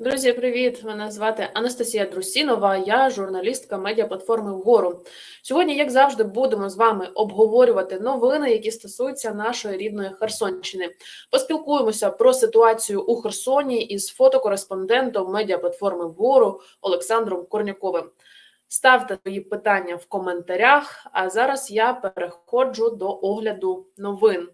Друзі, привіт! Мене звати Анастасія Друсінова. Я журналістка медіаплатформи вгору. Сьогодні, як завжди, будемо з вами обговорювати новини, які стосуються нашої рідної Херсонщини. Поспілкуємося про ситуацію у Херсоні із фотокореспондентом медіаплатформи вгору Олександром Корняковим. Ставте свої питання в коментарях. А зараз я переходжу до огляду новин.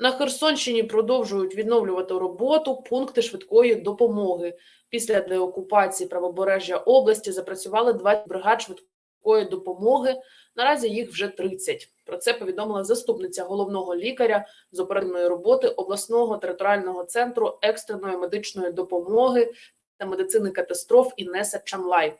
На Херсонщині продовжують відновлювати роботу пункти швидкої допомоги. Після деокупації правобережжя області запрацювали 20 бригад швидкої допомоги. Наразі їх вже 30. Про це повідомила заступниця головного лікаря з оперативної роботи обласного територіального центру екстреної медичної допомоги та медицини катастроф Інеса Чамлай.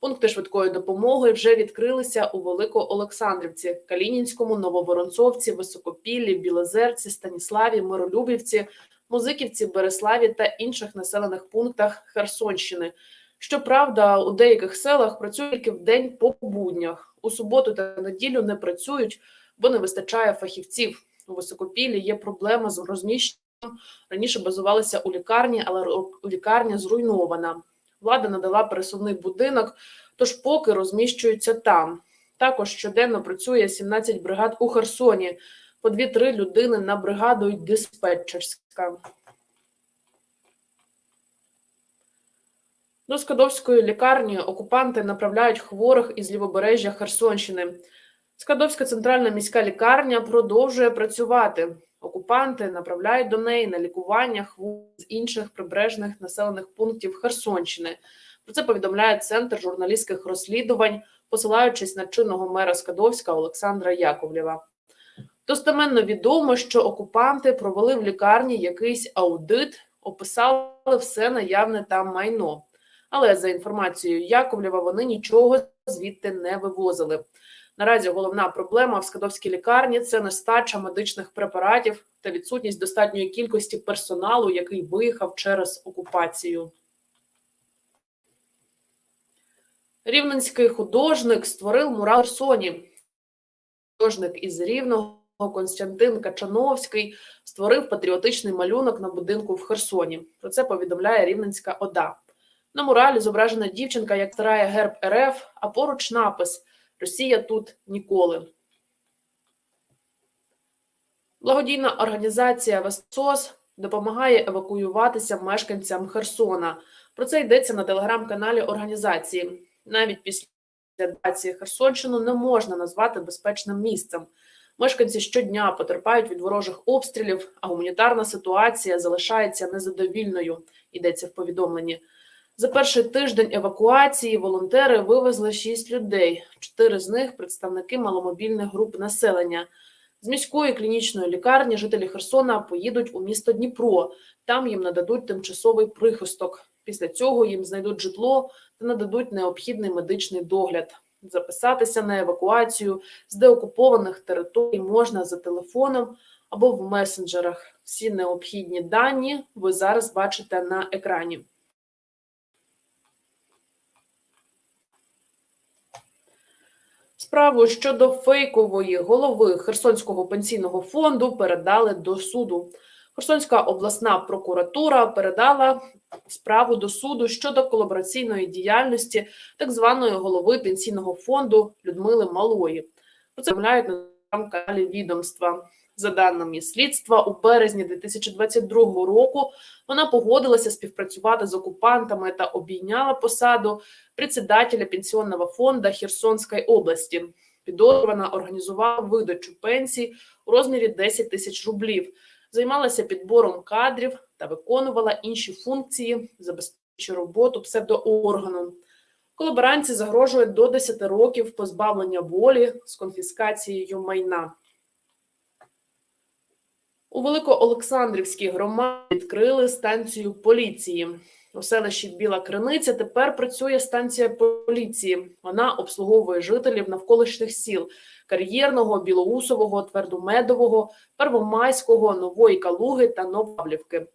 Пункти швидкої допомоги вже відкрилися у Великоолександрівці, Калінінському, Нововоронцовці, Високопіллі, Білозерці, Станіславі, Миролюбівці, Музиківці, Береславі та інших населених пунктах Херсонщини. Щоправда, у деяких селах працюють тільки в день по буднях. У суботу та неділю не працюють, бо не вистачає фахівців. У Високопіллі є проблема з розміщенням. Раніше базувалися у лікарні, але лікарня зруйнована. Влада надала пересувний будинок, тож поки розміщуються там. Також щоденно працює 17 бригад у Херсоні, по 2-3 людини на бригаду й диспетчерська. До Скадовської лікарні окупанти направляють хворих із лівобережжя Херсонщини. Скадовська центральна міська лікарня продовжує працювати. Окупанти направляють до неї на лікування хворих з інших прибережних населених пунктів Херсонщини. Про це повідомляє центр журналістських розслідувань, посилаючись на чинного мера Скадовська Олександра Яковлєва. Достеменно відомо, що окупанти провели в лікарні якийсь аудит, описали все наявне там майно. Але за інформацією Яковлєва, вони нічого звідти не вивозили. Наразі головна проблема в скадовській лікарні це нестача медичних препаратів та відсутність достатньої кількості персоналу, який виїхав через окупацію. Рівненський художник створив мурал Херсоні. Художник із Рівного Константин Качановський створив патріотичний малюнок на будинку в Херсоні. Про це повідомляє Рівненська ОДА. На муралі зображена дівчинка, як старає герб РФ, а поруч напис Росія тут ніколи. Благодійна організація Весцос допомагає евакуюватися мешканцям Херсона. Про це йдеться на телеграм-каналі організації. Навіть після евакуації Херсонщину не можна назвати безпечним місцем. Мешканці щодня потерпають від ворожих обстрілів, а гуманітарна ситуація залишається незадовільною. Йдеться в повідомленні. За перший тиждень евакуації волонтери вивезли шість людей. Чотири з них представники маломобільних груп населення. З міської клінічної лікарні жителі Херсона поїдуть у місто Дніпро. Там їм нададуть тимчасовий прихисток. Після цього їм знайдуть житло та нададуть необхідний медичний догляд. Записатися на евакуацію з деокупованих територій можна за телефоном або в месенджерах. Всі необхідні дані ви зараз бачите на екрані. Справу щодо фейкової голови Херсонського пенсійного фонду передали до суду. Херсонська обласна прокуратура передала справу до суду щодо колабораційної діяльності так званої голови пенсійного фонду Людмили Малої. Про це на каналі відомства. За даними слідства, у березні 2022 року вона погодилася співпрацювати з окупантами та обійняла посаду председателя пенсіонного фонду Херсонської області. Підозрювана організувала видачу пенсій у розмірі 10 тисяч рублів, займалася підбором кадрів та виконувала інші функції, забезпечуючи роботу псевдооргану. Колаборанці загрожує до 10 років позбавлення волі з конфіскацією майна. У Великоолександрівській громаді відкрили станцію поліції. У селищі Біла Криниця тепер працює станція поліції. Вона обслуговує жителів навколишніх сіл Кар'єрного, Білоусового, Твердомедового, Первомайського, Нової Калуги та Новаблівки.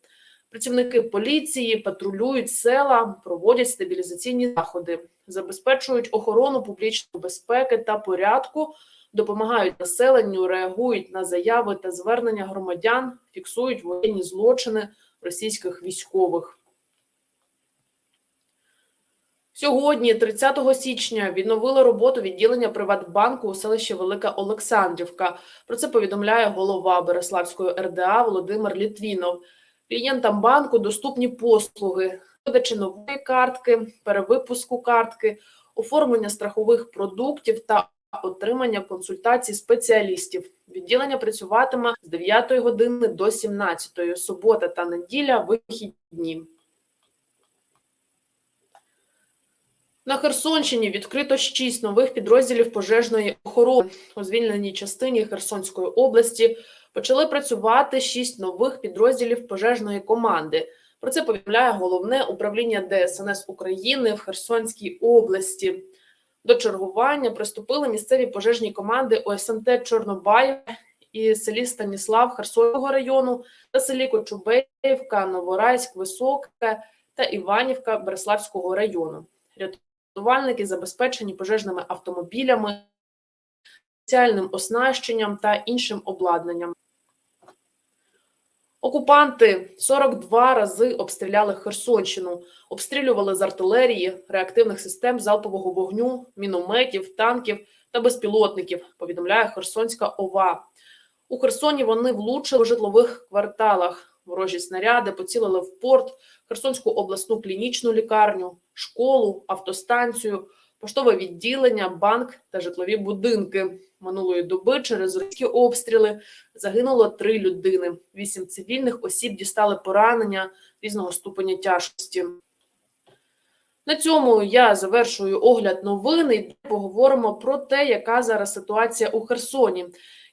Працівники поліції патрулюють села, проводять стабілізаційні заходи, забезпечують охорону публічної безпеки та порядку допомагають населенню, реагують на заяви та звернення громадян, фіксують воєнні злочини, російських військових. Сьогодні, 30 січня, відновили роботу відділення Приватбанку у селищі Велика Олександрівка. Про це повідомляє голова Береславської РДА Володимир Літвінов. Клієнтам банку доступні послуги видачі нової картки, перевипуску картки, оформлення страхових продуктів та отримання консультацій спеціалістів. Відділення працюватиме з 9 години до 17, субота та неділя вихідні. На Херсонщині відкрито шість нових підрозділів пожежної охорони. У звільненій частині Херсонської області почали працювати шість нових підрозділів пожежної команди. Про це повідомляє головне управління ДСНС України в Херсонській області. До чергування приступили місцеві пожежні команди ОСМТ Чорнобаїв і селі Станіслав Херсонського району та селі Кочубеївка, Новорайськ, Високе та Іванівка Береславського району. Рятувальники забезпечені пожежними автомобілями, спеціальним оснащенням та іншим обладнанням. Окупанти 42 рази обстріляли Херсонщину, обстрілювали з артилерії, реактивних систем залпового вогню, мінометів, танків та безпілотників. Повідомляє Херсонська ОВА. У Херсоні вони влучили у житлових кварталах. Ворожі снаряди поцілили в порт, Херсонську обласну клінічну лікарню, школу, автостанцію, поштове відділення, банк та житлові будинки. Минулої доби через російські обстріли загинуло три людини. Вісім цивільних осіб дістали поранення різного ступеня тяжкості. На цьому я завершую огляд новин і поговоримо про те, яка зараз ситуація у Херсоні.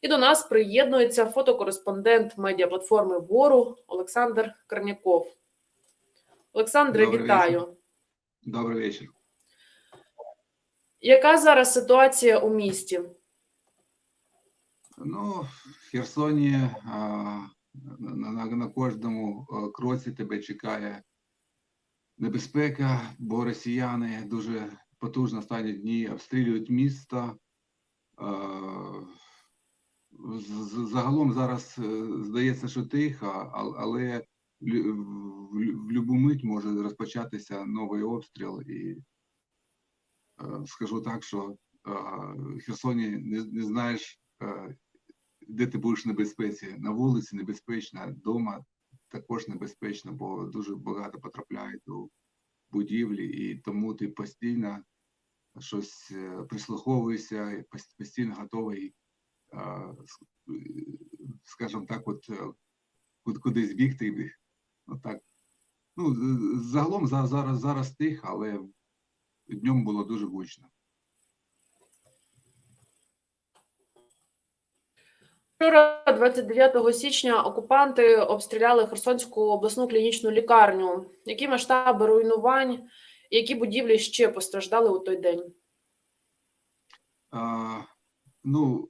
І до нас приєднується фотокореспондент медіаплатформи Вору Олександр Корняков. Олександре, Добрий вітаю. вечір. Добрий вечір. Яка зараз ситуація у місті? Ну, в Херсоні а, на, на, на кожному кроці тебе чекає небезпека, бо росіяни дуже потужно останні дні обстрілюють місто. А, з- з- загалом зараз е, здається, що тихо, але в любу мить може розпочатися новий обстріл і скажу так, що е, в Херсоні не, не знаєш, е, де ти будеш в небезпеці. На вулиці небезпечно, вдома також небезпечно, бо дуже багато потрапляють у будівлі, і тому ти постійно щось е, прислуховуєшся, постійно готовий, е, е, скажімо так, от е, кудись бігти. Отак. Ну, загалом зараз, зараз тихо, але днем було дуже гучно. Вчора, 29 січня, окупанти обстріляли Херсонську обласну клінічну лікарню. Які масштаби руйнувань, які будівлі ще постраждали у той день? А, ну,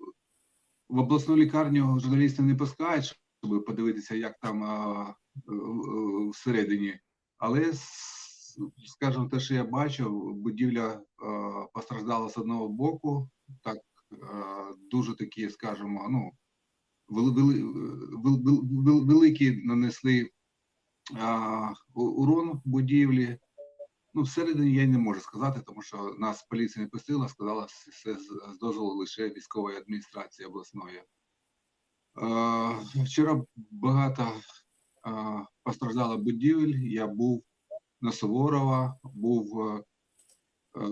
в обласну лікарню журналісти не пускають, щоб подивитися, як там а, всередині. Але, скажімо, те, що я бачив, будівля а, постраждала з одного боку, так а, дуже такі, скажімо, ну, вели, вели, вел- вел- вел- великі нанесли а, урон будівлі. Ну, всередині я не можу сказати, тому що нас поліція не пустила, сказала все з, дозволу лише військової адміністрації обласної. Е, вчора багато е, постраждало будівель. Я був на Суворова, був, е, е,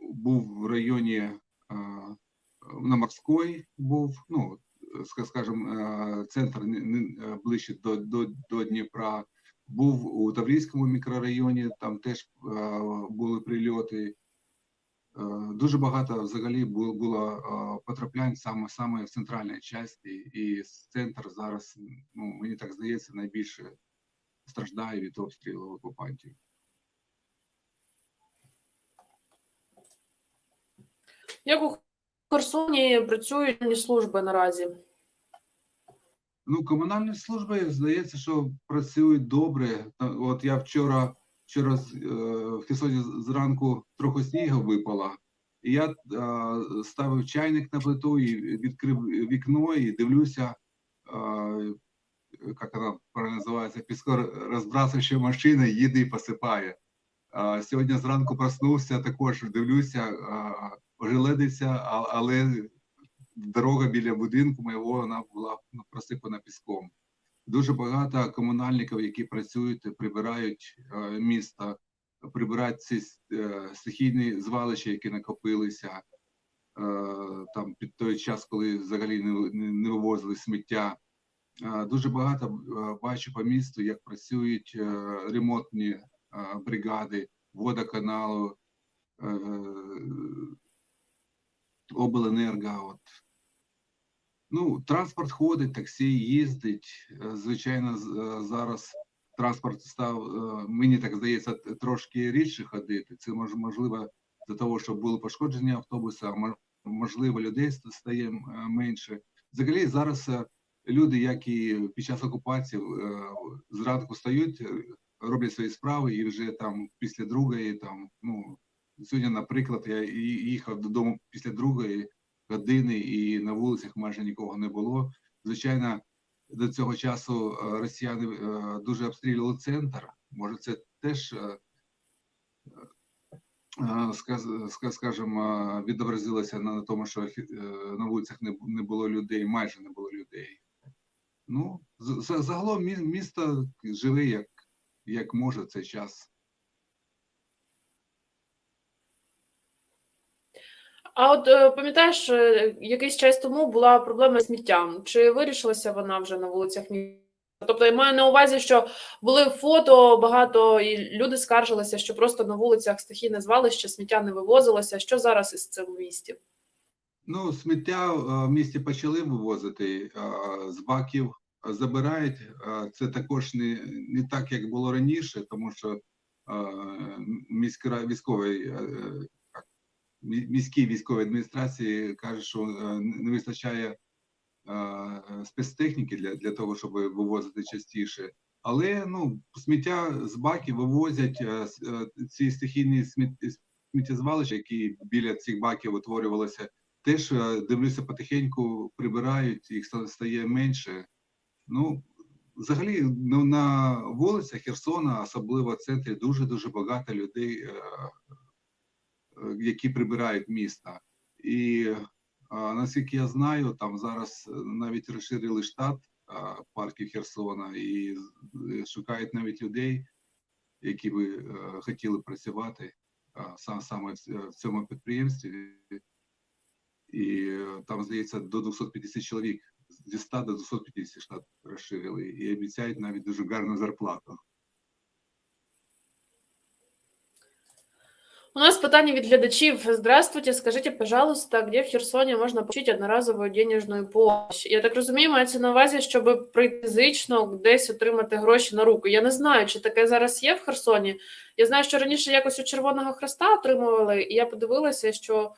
був в районі е, на Морської, був, ну, скажімо, центр ближче до, до, до Дніпра був у Таврійському мікрорайоні, там теж були прильоти. Дуже багато взагалі було, потраплянь саме саме в центральній часті, і центр зараз, ну мені так здається, найбільше страждає від обстрілу окупантів. Як у Херсоні працюють служби наразі? Ну, комунальні служби здається, що працюють добре. От я вчора, вчора е, в Херсоні зранку трохи снігу випало, і я е, ставив чайник на плиту і відкрив вікно і дивлюся. Як вона правильно називається, піскорозбрасуюча машина їде і посипає. Сьогодні зранку проснувся, також дивлюся, а, ожеледиться, але дорога біля будинку моєго вона була просипана піском. Дуже багато комунальників, які працюють, прибирають е, місто, прибирають ці е, стихійні звалища, які накопилися е, там під той час, коли взагалі не вивозили сміття. Е, Дуже багато е, бачу по місту, як працюють е, ремонтні бригади водоканалу, обленерго. От. Ну, транспорт ходить, таксі їздить. Звичайно, зараз транспорт став, мені так здається, трошки рідше ходити. Це мож- можливо за того, що були пошкоджені автобуси, а мож- можливо, людей стає менше. Взагалі зараз люди, як і під час окупації, е, зранку стають, е, роблять свої справи, і вже там після другої, там ну сьогодні, наприклад, я їхав додому після другої години, і на вулицях майже нікого не було. Звичайно, до цього часу е, росіяни дуже обстрілювали центр. Може, це теж, скажімо, відобразилося на тому, що на вулицях не було людей, майже не було людей. Ну, загалом мі- місто живе як, як може цей час. А от е, пам'ятаєш, е, якийсь час тому була проблема з сміттям. Чи вирішилася вона вже на вулицях міста? Тобто я маю на увазі, що були фото багато, і люди скаржилися, що просто на вулицях стихійне звалище, сміття не вивозилося. Що зараз із цим в місті? Ну, сміття е, в місті почали вивозити е, з баків, е, забирають. Це також не, не так, як було раніше, тому що міська військовий міській військовій адміністрації каже, що не вистачає спецтехніки для, для того, щоб вивозити частіше. Але ну, сміття з баків вивозять ці стихійні сміттєзвалища, які біля цих баків утворювалися теж дивлюся потихеньку, прибирають, їх стає менше. Ну, взагалі, ну, на вулицях Херсона, особливо в центрі, дуже дуже багато людей, е, е, які прибирають місто. І наскільки я знаю, там зараз навіть розширили штат е, парків Херсона і е, шукають навіть людей, які би хотіли працювати сам- саме в цьому підприємстві і е, там, здається, до 250 чоловік зі 100 до 250 штат розширили і обіцяють навіть дуже гарну зарплату. У нас питание від глядачів. Здравствуйте, скажите, пожалуйста, где в Херсоні можна получить одноразову денежну помощь? Я так розумію, мається на увазі, щоб фізично десь отримати гроші на руку. Я не знаю, чи таке зараз є в Херсоні. Я знаю, що раніше якось у Червоного Хреста отримували, і я подивилася, що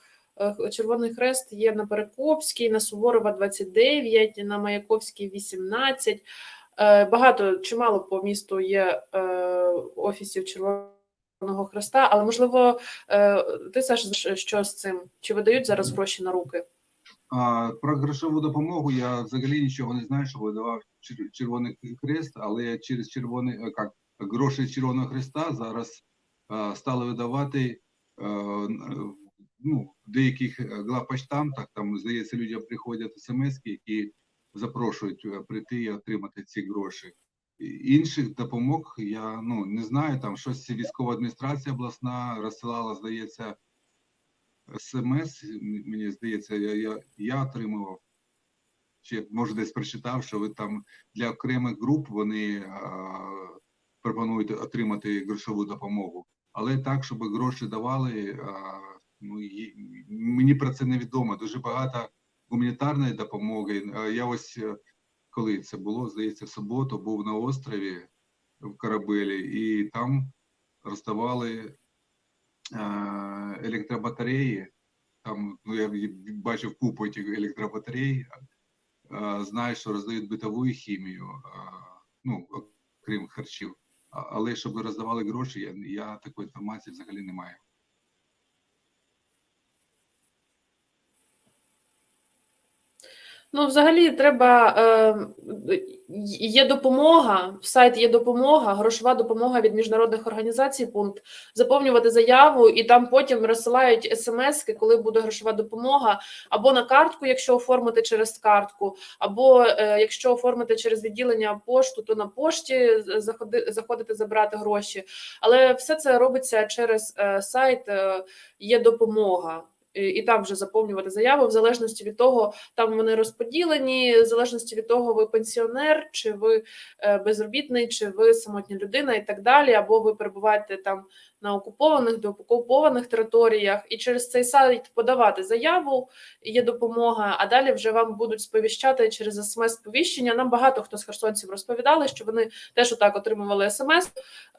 Червоний Хрест є на Перекопській, на Суворова 29, на Маяковській 18. Е, Багато, чимало по місту є е, офісів Червоного Хреста, але можливо, е, ти Саш, що з цим? Чи видають зараз гроші на руки? А про грошову допомогу я взагалі нічого не знаю, що видавав Червоний Хрест, але через червоний е, як гроші Червоного Хреста зараз е, стали видавати е, ну, деяких е, главпочтамтах, там, здається, людям приходять смс, які запрошують е, прийти і отримати ці гроші. Інших допомог я ну не знаю. Там щось військова адміністрація обласна розсилала, здається, смс. Мені здається, я, я, я отримував. Чи може десь прочитав, що ви там для окремих груп вони а, пропонують отримати грошову допомогу. Але так, щоб гроші давали, а, ну мені про це невідомо. Дуже багато гуманітарної допомоги. Я ось е, коли це було, здається, в суботу був на острові в Корабелі, і там роздавали е, електробатареї. Там ну, я бачив купу цих електробатарей. Е, Знаю, що роздають битову хімію, е, ну, окрім харчів. Але щоб роздавали гроші, я, я такої інформації взагалі не маю. Ну, взагалі, треба е, є допомога, сайт є допомога, грошова допомога від міжнародних організацій. Пункт заповнювати заяву, і там потім розсилають смски, коли буде грошова допомога, або на картку, якщо оформити через картку, або е, якщо оформити через відділення пошту, то на пошті заходи, заходити забрати гроші. Але все це робиться через е, сайт. Е, є допомога. І і там вже заповнювати заяву в залежності від того, там вони розподілені, в залежності від того, ви пенсіонер, чи ви е, безробітний, чи ви самотня людина, і так далі, або ви перебуваєте там на окупованих деокупованих територіях, і через цей сайт подавати заяву, є допомога. А далі вже вам будуть сповіщати через смс-повіщення. Нам багато хто з херсонців розповідали, що вони теж отак отримували смс,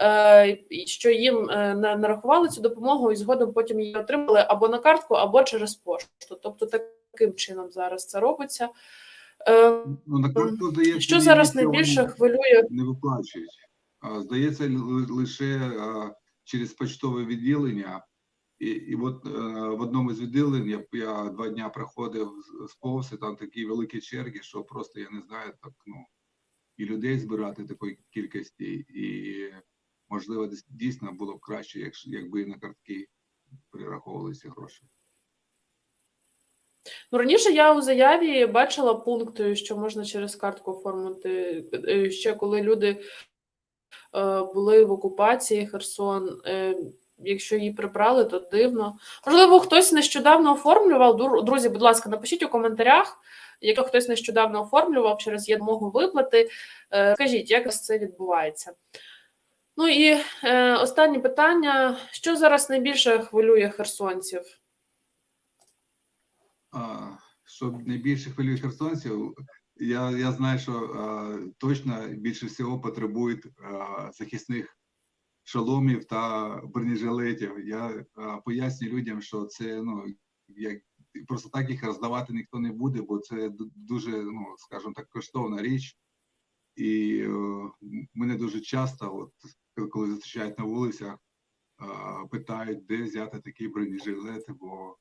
е, що їм е, нарахували цю допомогу, і згодом потім її отримали або на картку, або через пошту. Тобто таким чином зараз це робиться. Е, Ну, на картку, здається, Що зараз найбільше хвилює? не виплачують. А, Здається, лише а, через почтове відділення. І, і от е, в одному з відділень я, я два дня проходив з- сповз, і там такі великі черги, що просто я не знаю, так ну і людей збирати такої кількості, і можливо, дійсно було б краще, якщо якби на картки перераховувалися гроші. Ну, раніше я у заяві бачила пункт, що можна через картку оформити е, ще коли люди були в окупації Херсон. Е, Якщо її прибрали, то дивно. Можливо, хтось нещодавно оформлював. Друзі, будь ласка, напишіть у коментарях, якщо хтось нещодавно оформлював через є виплати. Е, Скажіть, як це відбувається? Ну і е, останнє питання: що зараз найбільше хвилює херсонців? А, що найбільше хвилює херсонців, я, я знаю, що а, точно більше всього потребують а, захисних шоломів та бронежилетів. Я а, пояснюю людям, що це ну як просто так їх роздавати ніхто не буде, бо це дуже, ну скажімо так, коштовна річ. І е, мене дуже часто, от коли- зустрічають на вулицях, питають, де взяти такі бронежилети, бо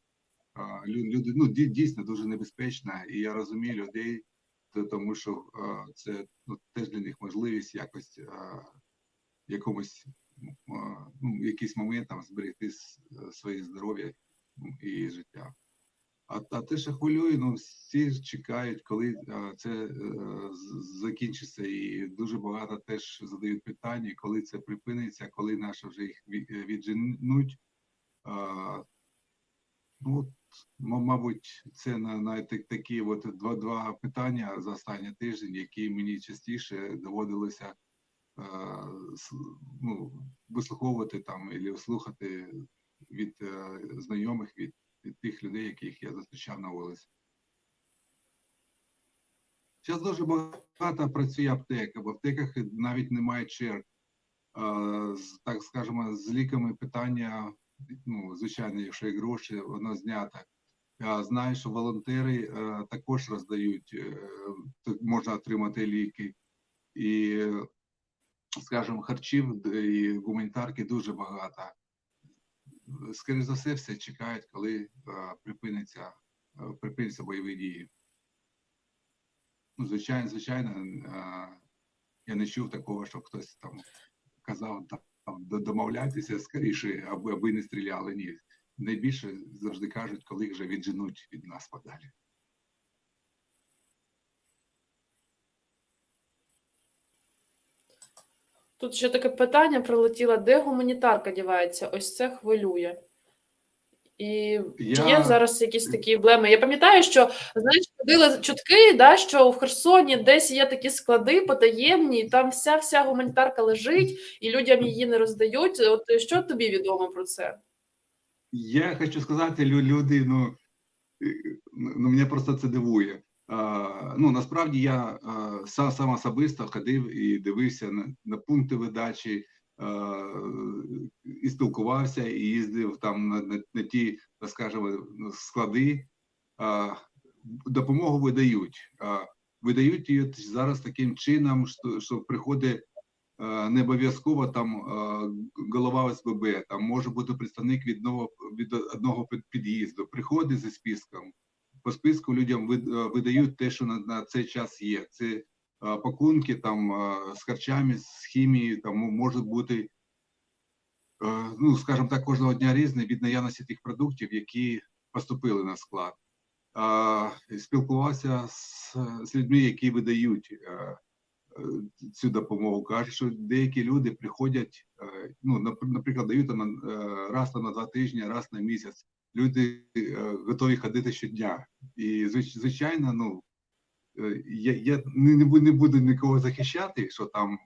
люди ну дійсно дуже небезпечна, і я розумію людей, тому що це ну, теж для них можливість якось а, якомусь ну, якийсь момент там зберегти своє здоров'я і життя. А, а те, що хвилює, ну всі чекають, коли це е, закінчиться, і дуже багато теж задають питання, коли це припиниться, коли наші вже їх е, відженуть. Ну, от, мабуть, це на, такі от два, два питання за останній тиждень, які мені частіше доводилося е, ну, вислуховувати там і слухати від е, знайомих, від, від тих людей, яких я зустрічав на вулиці. Зараз дуже багато працює аптек, в аптеках навіть немає черг. Е, так скажемо, з ліками питання ну, звичайно, якщо є гроші, воно знято. Я знаю, що волонтери е, також роздають, е, можна отримати ліки. І, скажімо, харчів і гуманітарки дуже багато. Скоріше за все, все чекають, коли е, припиниться, припиняться бойові дії. Ну, звичайно, звичайно, я не чув такого, що хтось там казав, до- домовляйтеся скоріше, аби, аби не стріляли. Ні. Найбільше завжди кажуть, коли вже відженуть від нас подалі. Тут ще таке питання прилетіло: де гуманітарка дівається? Ось це хвилює. І чи Я- є зараз якісь такі проблеми? Я пам'ятаю, що знаєш, ходили чутки, да, що в Херсоні десь є такі склади потаємні, і там вся вся гуманітарка лежить, і людям її не роздають. От що тобі відомо про це? Я хочу сказати, лю- люди, ну, е, ну мене просто це дивує. А, ну, насправді я а, сам, сам особисто ходив і дивився на, на пункти видачі, і спілкувався, і їздив там на, на, на ті, так скажемо, склади. Допомогу видають. Видають її зараз таким чином, що, що приходить е, не обов'язково там е, голова ОСББ, там може бути представник від одного, від одного під- під'їзду, приходить зі списком, по списку людям е, видають те, що на, на цей час є. Це е, пакунки там з харчами, з хімією, там можуть бути, е, ну скажімо так, кожного дня різні від наявності тих продуктів, які поступили на склад. Спілкувався з, з людьми, які видають цю допомогу. Кажуть, що деякі люди приходять, ну нап- наприклад, дають раз на два тижні, раз на місяць. Люди готові ходити щодня. І звичайно, ну я, я не, не буду, нікого захищати, що там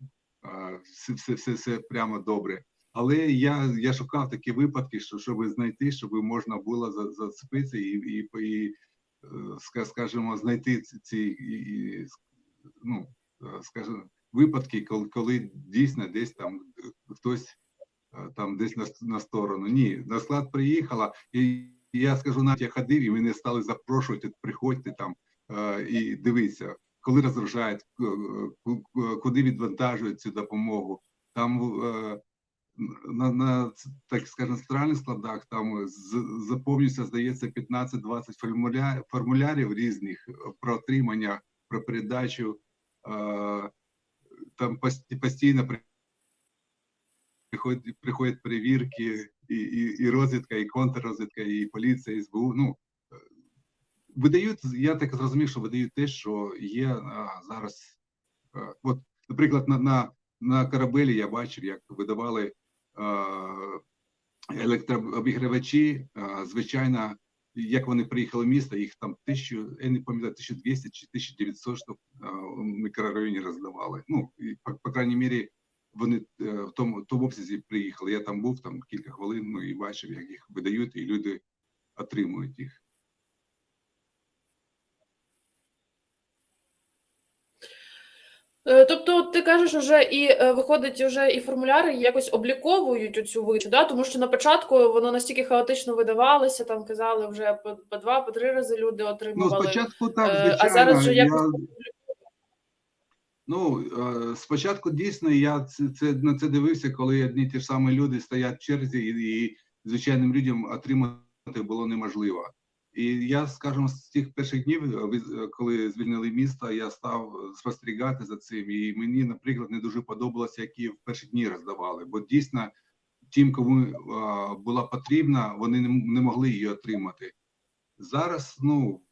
е, все, все, все, все прямо добре. Але я, я шукав такі випадки, що щоб знайти, щоб можна було за- зацепитися і, і, і е, скажімо, знайти ці, і, ну, е, скажімо, випадки, коли, коли дійсно десь там е, хтось е, там десь на, на сторону. Ні, на склад приїхала, і я скажу, навіть я ходив, і мене стали запрошувати, приходьте там е, і дивіться, коли розгружають, е, ку- куди відвантажують цю допомогу. Там е, на, на так скажемо, центральних складах там заповнюється, здається, 15-20 формуля, формулярів різних е, про отримання, про передачу. Е, там постійно приходять, приходять перевірки, і, і, і розвідка, і контррозвідка, і поліція, і СБУ. Ну, е, видають, я так зрозумів, що видають те, що є а, зараз. е, От, наприклад, на, на, на корабелі я бачив, як видавали е, електрообігрівачі, е, звичайно, як вони приїхали в місто, їх там тисячу, я не пам'ятаю, 1200 чи 1900 штук у мікрорайоні роздавали. Ну, і, по, по крайній мірі, вони е, в тому, в тому обсязі приїхали. Я там був там кілька хвилин, ну і бачив, як їх видають, і люди отримують їх. Тобто, ти кажеш, уже і е, виходить, вже і формуляри якось обліковують оцю видачу, да? тому що на початку воно настільки хаотично видавалося, там казали вже по, по два, по три рази люди Ну, спочатку так, Е, звичайно. а зараз вже я, якось ну, е, спочатку дійсно я це, це, на це дивився, коли одні ті ж самі люди стоять в черзі, і, і звичайним людям отримати було неможливо. І я, скажімо, з тих перших днів, е, е, коли звільнили місто, я став спостерігати за цим. І мені, наприклад, не дуже подобалося, які в перші дні роздавали, бо дійсно тим, кому е, була потрібна, вони не, могли її отримати. Зараз, ну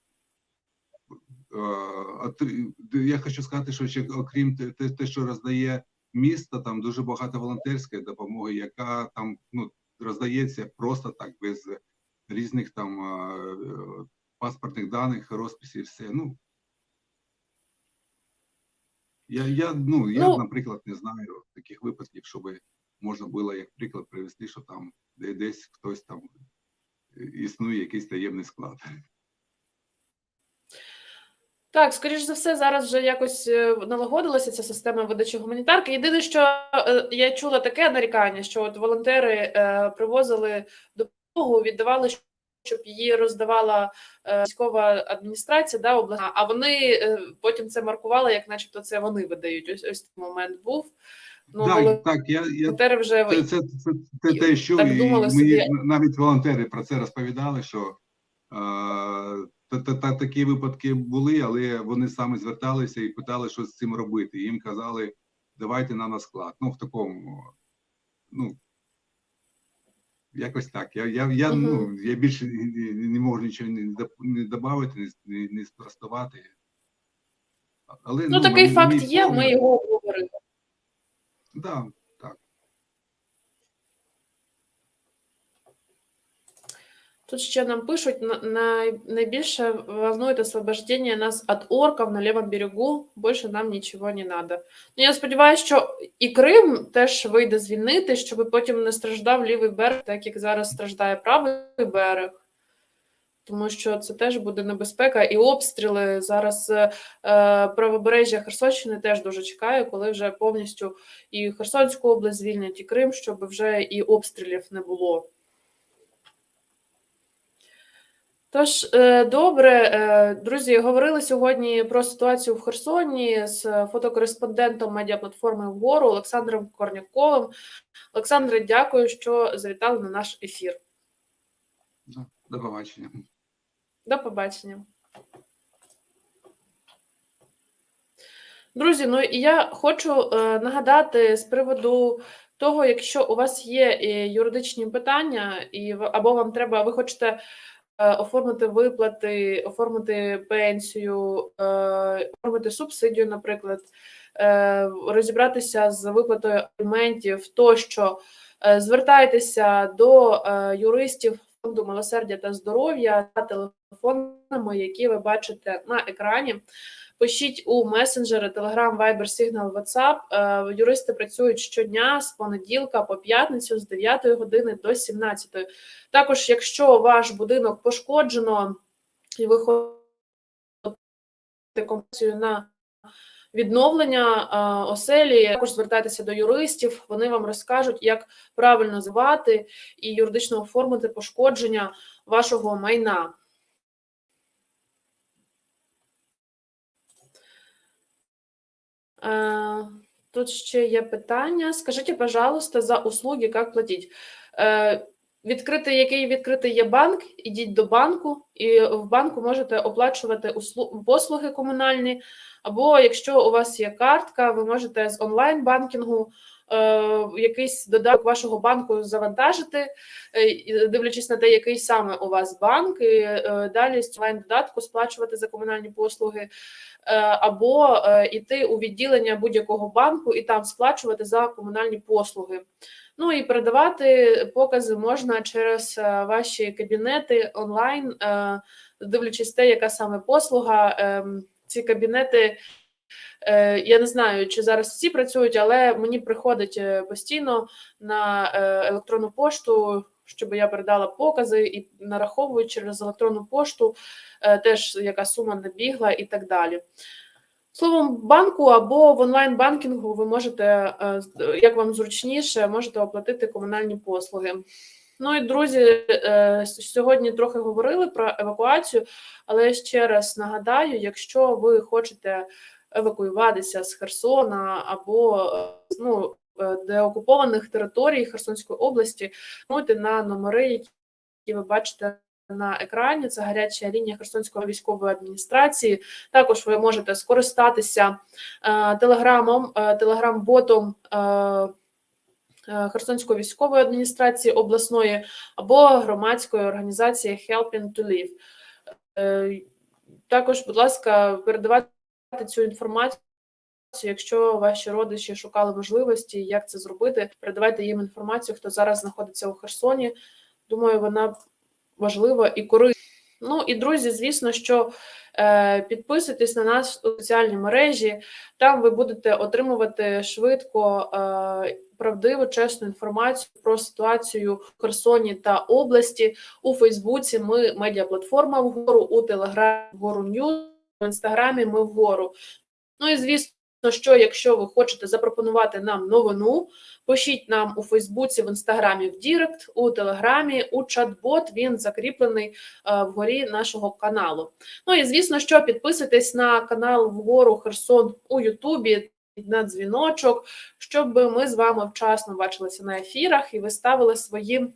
е, я хочу сказати, що ще окрім те, те, що роздає місто, там дуже багато волонтерської допомоги, яка там ну роздається просто так без різних там е, паспортних даних, розписів, все. Ну я, я ну я, Ну- наприклад, не знаю таких випадків, щоб можна було як приклад привести, що там де десь хтось там е, існує якийсь таємний склад. Так, скоріш за все, зараз вже якось е, налагодилася ця система видачі гуманітарки. Єдине, що я чула таке нарікання, що от волонтери привозили допомогу, віддавали, щоб її роздавала е, військова адміністрація, да, обласна, а вони е, потім це маркували, як начебто це вони видають. Ось ось такий момент був. Ну, так, так, я, я вже Це, це, це, це те, що Так і думали мені собі. навіть волонтери про це розповідали, що е, та, та, та, такі випадки були, але вони саме зверталися і питали, що з цим робити. Їм казали, давайте нам на склад. Ну, в такому, ну, якось так. Я, я, я, ну, я більше не, можу нічого не, не додати, не, не, не спростувати. Але, ну такий мій- факт є. Ми його обговорили. Да, Тут ще нам пишуть, на- най- найбільше волнует освобождение нас от орков на левом берегу, більше нам нічого не надо. Ну, я сподіваюся, що і Крим теж вийде звільнити, щоб потім не страждав лівий берег, так як зараз страждає правий берег. Тому що це теж буде небезпека і обстріли. Зараз е, е, правобережжя Херсонщини теж дуже чекає, коли вже повністю і Херсонську область звільнять, і Крим, щоб вже і обстрілів не було. Тож, е, добре, е, друзі, говорили сьогодні про ситуацію в Херсоні з фотокореспондентом медіаплатформи вгору Олександром Корняковим. Олександре, дякую, що завітали на наш ефір. Ну, до побачення. До побачення. Друзі, ну і я хочу е, нагадати з приводу. Того, якщо у вас є юридичні питання, і або вам треба, ви хочете оформити виплати, оформити пенсію, е, оформити субсидію, наприклад, е, розібратися з виплатою аліментів, тощо е, звертайтеся до е, юристів фонду милосердя та здоров'я за телефонами, які ви бачите на екрані. Пишіть у месенджери Telegram, Viber, Signal, WhatsApp. Е, Юристи працюють щодня з понеділка по п'ятницю з 9 години до 17. Також, якщо ваш будинок пошкоджено і ви хочете компенсацію на відновлення е, оселі, також звертайтеся до юристів. Вони вам розкажуть, як правильно звати і юридично оформити пошкодження вашого майна. Тут ще є питання. Скажіть, пожалуйста, за услуги, як платить? Е, Відкритий, який відкритий є банк, ідіть до банку, і в банку можете оплачувати послуги комунальні. Або якщо у вас є картка, ви можете з онлайн-банкінгу е, якийсь додаток вашого банку завантажити, е, дивлячись на те, який саме у вас банк, і е, далі з онлайн-додатку сплачувати за комунальні послуги або е, йти у відділення будь-якого банку і там сплачувати за комунальні послуги. Ну і передавати покази можна через е, ваші кабінети онлайн, е, дивлячись те, яка саме послуга. Ем, Ці кабінети. е, Я не знаю, чи зараз всі працюють, але мені приходить е, постійно на е, електронну пошту, щоб я передала покази і нараховують через електронну пошту е, теж яка сума набігла і так далі. Словом, банку або в онлайн-банкінгу ви можете, е, як вам зручніше, можете оплатити комунальні послуги. Ну і друзі, е, сьогодні трохи говорили про евакуацію, але ще раз нагадаю: якщо ви хочете евакуюватися з Херсона або ну, деокупованих територій Херсонської області, на номери, які ви бачите на екрані. Це гаряча лінія Херсонської військової адміністрації. Також ви можете скористатися е, телеграмом, е, телеграм-ботом. Е, е, Херсонської військової адміністрації обласної або громадської організації Helping to Live. Е, Також, будь ласка, передавайте цю інформацію. Якщо ваші родичі шукали можливості, як це зробити, передавайте їм інформацію, хто зараз знаходиться у Херсоні. Думаю, вона важлива і корисна. Ну і друзі, звісно, що е, підписуйтесь на нас у соціальні мережі. Там ви будете отримувати швидко е, правдиву, чесну інформацію про ситуацію в Херсоні та області. У Фейсбуці ми медіаплатформа вгору, у Телеграмі вгору Ньюз, в інстаграмі ми вгору. Ну і звісно, що якщо ви хочете запропонувати нам новину, пишіть нам у Фейсбуці, в інстаграмі, в Дірект, у Телеграмі, у чат-бот. Він закріплений е, вгорі нашого каналу. Ну і звісно, що підписуйтесь на канал вгору Херсон у Ютубі. На дзвіночок, щоб ми з вами вчасно бачилися на ефірах і ви ставили свої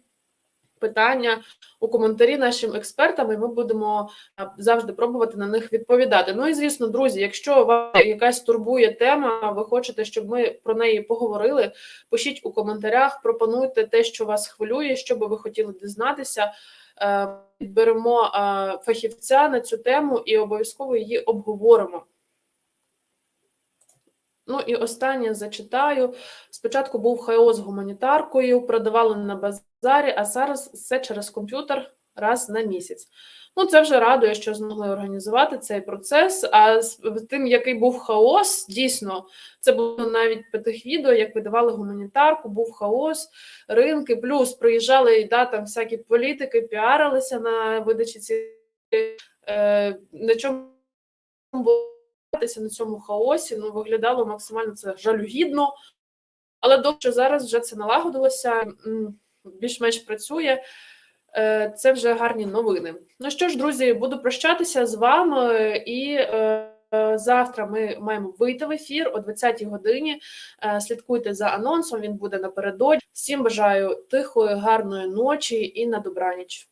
питання у коментарі нашим експертам, і ми будемо е, завжди пробувати на них відповідати. Ну і звісно, друзі, якщо вас якась турбує тема, ви хочете, щоб ми про неї поговорили, пишіть у коментарях, пропонуйте те, що вас хвилює, що би ви хотіли дізнатися. Е, Беремо е, фахівця на цю тему і обов'язково її обговоримо. Ну і останнє зачитаю. Спочатку був ХО з гуманітаркою, продавали на базарі, а зараз все через комп'ютер раз на місяць. Ну, це вже радує, що змогли організувати цей процес. А з тим, який був хаос, дійсно, це було навіть по тих відео, як видавали гуманітарку, був хаос, ринки, плюс приїжджали і да, там всякі політики, піарилися на видачі цієї. Е, на чому на цьому хаосі, ну, виглядало максимально це жалюгідно. Але добре, зараз вже це налагодилося, більш-менш працює. Е, Це вже гарні новини. Ну що ж, друзі, буду прощатися з вами, і е, завтра ми маємо вийти в ефір о 20-й годині. Е, Слідкуйте за анонсом, він буде напередодні. Всім бажаю тихої, гарної ночі і на добраніч.